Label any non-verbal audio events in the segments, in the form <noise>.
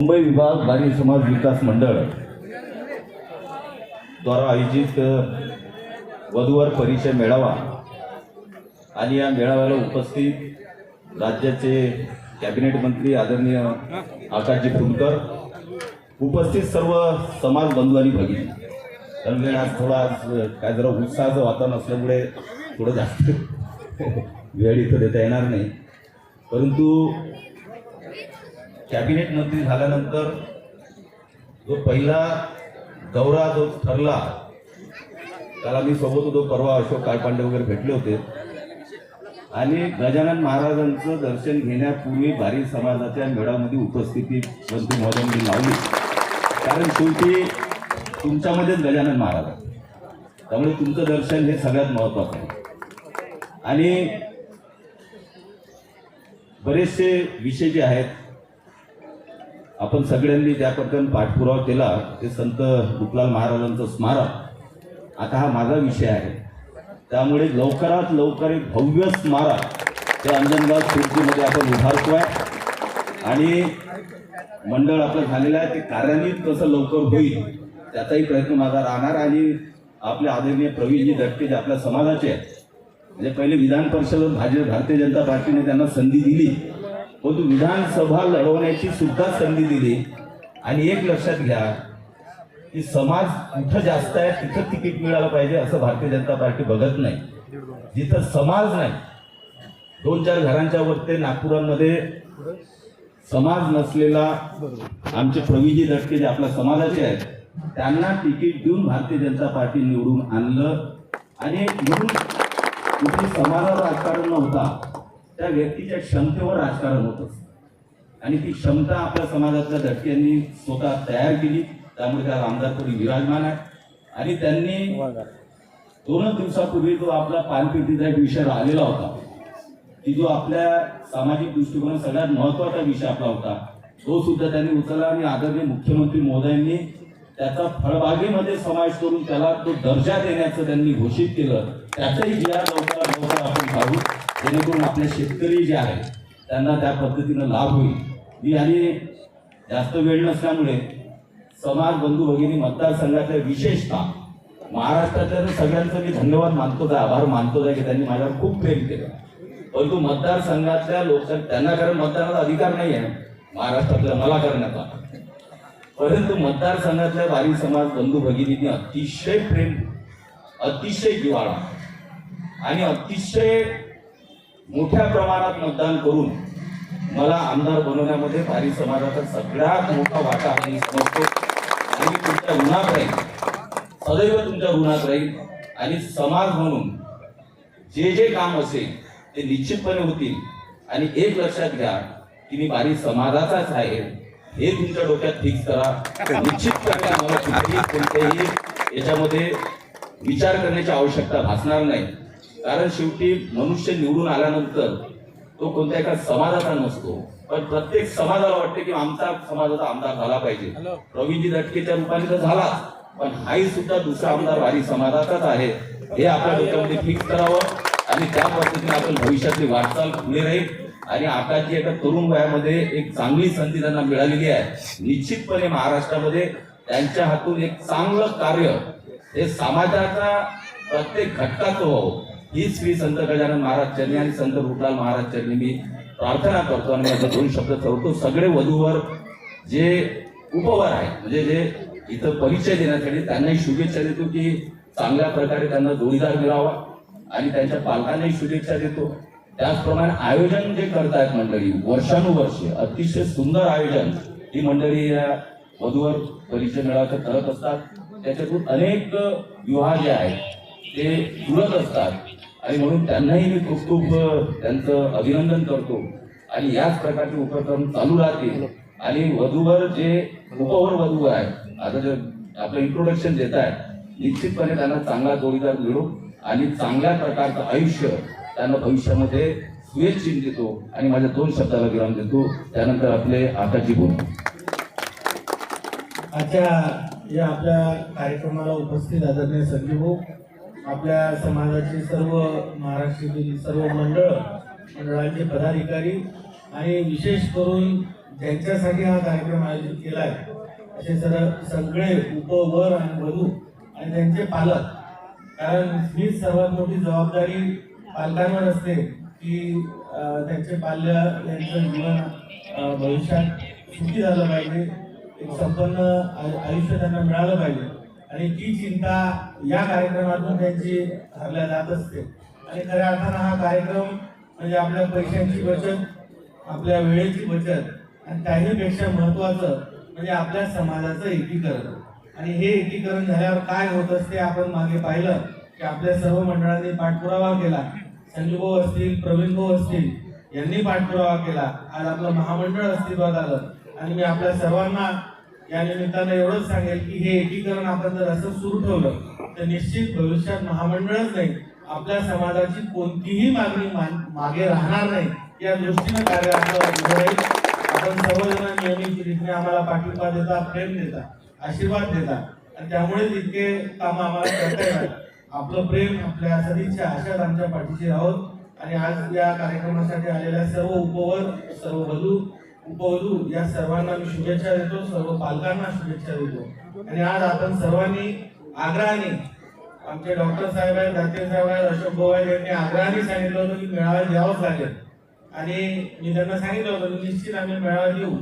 मुंबई विभाग बारी समाज विकास मंडळ द्वारा आयोजित वधूवर परिचय मेळावा आणि या मेळाव्याला उपस्थित राज्याचे कॅबिनेट मंत्री आदरणीय आकाशजी फुंडकर उपस्थित सर्व समाज बंधू आणि भगिनी कारण आज थोडा आज काय जरा उत्साहाचं वातावरण असल्यामुळे थोडं जास्त <laughs> वेळ इथं देता येणार नाही. परंतु कॅबिनेट मंत्री झाल्यानंतर जो पहिला दौरा जो ठरला त्याला मी सोबत होतो परवा अशोक काळपांडे वगैरे भेटले होते. आणि गजानन महाराजांचं दर्शन घेण्यापूर्वी भारी समाजाच्या मेळामध्ये उपस्थिती मंत्री महोदयांनी लावली. कारण शेवटी तुमच्यामध्येच गजानन महाराज आहे त्यामुळे तुमचं दर्शन हे सगळ्यात महत्वाचं आहे. आणि बरेचसे विषय जे आहेत आपण सगळ्यांनी ज्या पद्धतीनं पाठपुरावा केला ते संत दुखलाल महाराजांचं स्मारक आता हा माझा विषय आहे. त्यामुळे लवकरात लवकर एक भव्य स्मारक ते अंजनगाव स्फूर्तीमध्ये आपण उभारतोय. आणि मंडळ आपलं झालेलं आहे ते कार्यान्वित कसं लवकर होईल त्याचाही प्रयत्न माझा राहणार आणि आपले आदरणीय प्रवीणजी दटके जे आपल्या समाजाचे आहेत म्हणजे पहिले विधान परिषद भाजप भारतीय जनता पार्टीने त्यांना संधी दिली. परंतु विधानसभा लढवण्याची सुद्धा संधी दिली. आणि एक लक्षात घ्या की समाज कुठं जास्त आहे तिथं तिकीट मिळालं पाहिजे असं भारतीय जनता पार्टी बघत नाही. जिथं समाज नाही दोन चार घरांच्या वरती नागपुरामध्ये समाज नसलेला आमचे प्रवीजी दटके जे आपल्या समाजाचे आहेत त्यांना तिकीट देऊन भारतीय जनता पार्टी निवडून आणलं. आणि म्हणून कुठे समाजावर राजकारण नव्हता त्या व्यक्तीच्या क्षमतेवर राजकारण होत. आणि ती क्षमता आपल्या समाजातल्या धटक्यांनी स्वतः तयार केली. त्यामुळे त्या आमदारपदी विराजमान आहे. आणि त्यांनी दोनच दिवसापूर्वी जो आपला पानपिटीचा एक विषय राहिलेला होता की जो आपल्या सामाजिक दृष्टिकोनात सगळ्यात महत्त्वाचा विषय आपला होता तो सुद्धा त्यांनी उचलला. आणि आदरणीय मुख्यमंत्री मोदयांनी त्याचा फळबागेमध्ये समावेश करून त्याला तो दर्जा देण्याचं त्यांनी घोषित केलं. त्याचंही जी लवकरात लवकर जेणेकरून आपले शेतकरी जे आहेत त्यांना त्या पद्धतीनं लाभ होईल. मी आणि जास्त वेळ नसल्यामुळे समाज बंधू भगिनी मतदारसंघातल्या विशेषतः महाराष्ट्रातल्या सगळ्यांचं मी धन्यवाद मानतोच आहे आभार मानतोच आहे की त्यांनी माझ्यावर खूप प्रेम केलं. परंतु मतदारसंघातल्या लोक त्यांना कारण मतदानाचा अधिकार नाही आहे महाराष्ट्रातल्या मला करण्याचा परंतु मतदारसंघातल्या वारी समाज बंधू भगिनींनी अतिशय प्रेम अतिशय जिवाळा आणि अतिशय मोठ्या प्रमाणात मतदान करून मला आमदार बनवण्यामध्ये भारी समाजाचा सगळ्यात मोठा वाटा मी समजतो. आणि तुमच्या ऋणात राहील. सदैव तुमच्या ऋणात राहील. आणि समाज म्हणून जे जे काम असेल ते निश्चितपणे होतील. आणि एक लक्षात घ्या की मी बारी समाजाचाच आहे. हे तुमच्या डोक्यात फिक्स करा. निश्चितपणे मला कुठेही कोणत्याही याच्यामध्ये विचार करण्याची आवश्यकता भासणार नाही. कारण शेवटी मनुष्य निवडून आल्यानंतर तो कोणत्या एका समाजाचा नसतो. पण प्रत्येक समाजाला वाटते की आमचा समाजाचा आमदार झाला पाहिजे. प्रवीणजी दटकेच्या रूपाने तर झाला. पण हाही सुद्धा दुसरा आमदार वारी समाजाचाच आहे. हे आपल्या डोक्यामध्ये फिक्स करावं आणि त्या पद्धतीने आपण भविष्यातली वाटचाल पुढे राहील. आणि आकाशजी एका तरुण वयामध्ये एक चांगली संधी त्यांना मिळालेली आहे. निश्चितपणे महाराष्ट्रामध्ये त्यांच्या हातून एक चांगलं कार्य हे समाजाचा प्रत्येक घटकाचं व्हावं. ही श्री संत गजानन महाराज चरणी आणि संत रुपलाल महाराज चरणी मी प्रार्थना करतो आणि माझा दोन शब्द ठरवतो सगळे वधूवर जे उपवर आहे म्हणजे जे इथं परिचय देण्यासाठी त्यांनाही शुभेच्छा देतो की चांगल्या प्रकारे त्यांना जोडीदार मिळावा आणि त्यांच्या पालकांनाही शुभेच्छा देतो. त्याचप्रमाणे आयोजन जे करतायत मंडळी वर्षानुवर्षे अतिशय सुंदर आयोजन. ही मंडळी या वधूवर परिचय मिळावं करत असतात. त्याच्यातून अनेक विवाह जे आहेत ते जुळत असतात. आणि म्हणून त्यांनाही मी खूप खूप त्यांचं अभिनंदन करतो. आणि याच प्रकारचे उपक्रम चालू राहतील. आणि वधूवर जे उपवर वधू आहे आता जे आपलं इंट्रोडक्शन देत आहे निश्चितपणे त्यांना चांगला जोडीदार मिळू आणि चांगल्या प्रकारचं आयुष्य त्यांना भविष्यामध्ये सुयश देतो. आणि माझ्या दोन शब्दाला विराम देतो. त्यानंतर आपले आकाशजी बोल. आजच्या या आपल्या कार्यक्रमाला उपस्थित आदरणीय संजीव भाऊ, आपल्या समाजाचे सर्व महाराष्ट्रातील सर्व मंडळ मंडळांचे पदाधिकारी आणि विशेष करून ज्यांच्यासाठी हा कार्यक्रम आयोजित केला आहे असे सर सगळे उपवर आणि वधू आणि त्यांचे पालक. कारण हीच सर्वात मोठी जबाबदारी पालकांवर असते की त्यांचे पाल्य यांचं जीवन भविष्यात सुखी झालं पाहिजे एक संपन्न आयुष्य त्यांना मिळालं पाहिजे. आणि ती चिंता या कार्यक्रमातून त्यांची हरल्या जात असते. आणि खऱ्या अर्थानं हा कार्यक्रम म्हणजे आपल्या पैशांची बचत आपल्या वेळेची बचत आणि त्याहीपेक्षा महत्वाचं म्हणजे आपल्या समाजाचं एकीकरण. आणि हे एकीकरण झाल्यावर काय होत असते आपण मागे पाहिलं की आपल्या सर्व मंडळांनी पाठपुरावा केला. संजूभाऊ असतील प्रवीण भाऊ असतील यांनी पाठपुरावा केला. आज आपलं महामंडळ अस्तित्वात आलं. आणि मी आपल्या सर्वांना या निमित्तानं एवढंच सांगेल की हे एकीकरण आपण जर असं सुरू ठेवलं तर निश्चित भविष्यात महामंडळच नाही आपल्या समाजाची कोणतीही मागणी मा- मागे राहणार नाही या दृष्टीनं कार्य आपलं आपण सर्वजण नियमित रीतीने आम्हाला पाठिंबा देता प्रेम देता आशीर्वाद देता. आणि त्यामुळेच इतके काम आम्हाला करता येणार. आपलं प्रेम आपल्या सदिच्छा अशाच आमच्या पाठीशी राहोत आणि आज या कार्यक्रमासाठी आलेल्या सर्व उपवर सर्व वधू बोलू या सर्वांना मी शुभेच्छा देतो. सर्व पालकांना शुभेच्छा देतो. आणि आज आपण सर्वांनी आग्रहाने आमचे डॉक्टर साहेब आहेत दाते साहेब आहेत अशोक भाऊ आहेत यांनी आग्रहाने सांगितलं होतं की मेळावा द्यावाच लागेल. आणि मी त्यांना सांगितलं होतं की निश्चित आम्ही मेळावा देऊ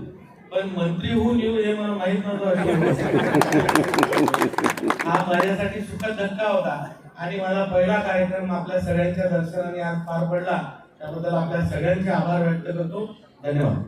पण मंत्री होऊन येऊ हे मला माहीत नव्हतं हा माझ्यासाठी सुखद धक्का होता. आणि माझा पहिला कार्यक्रम आपल्या सगळ्यांच्या दर्शनाने आज पार पडला. त्याबद्दल आपल्या सगळ्यांचे आभार व्यक्त करतो. धन्यवाद.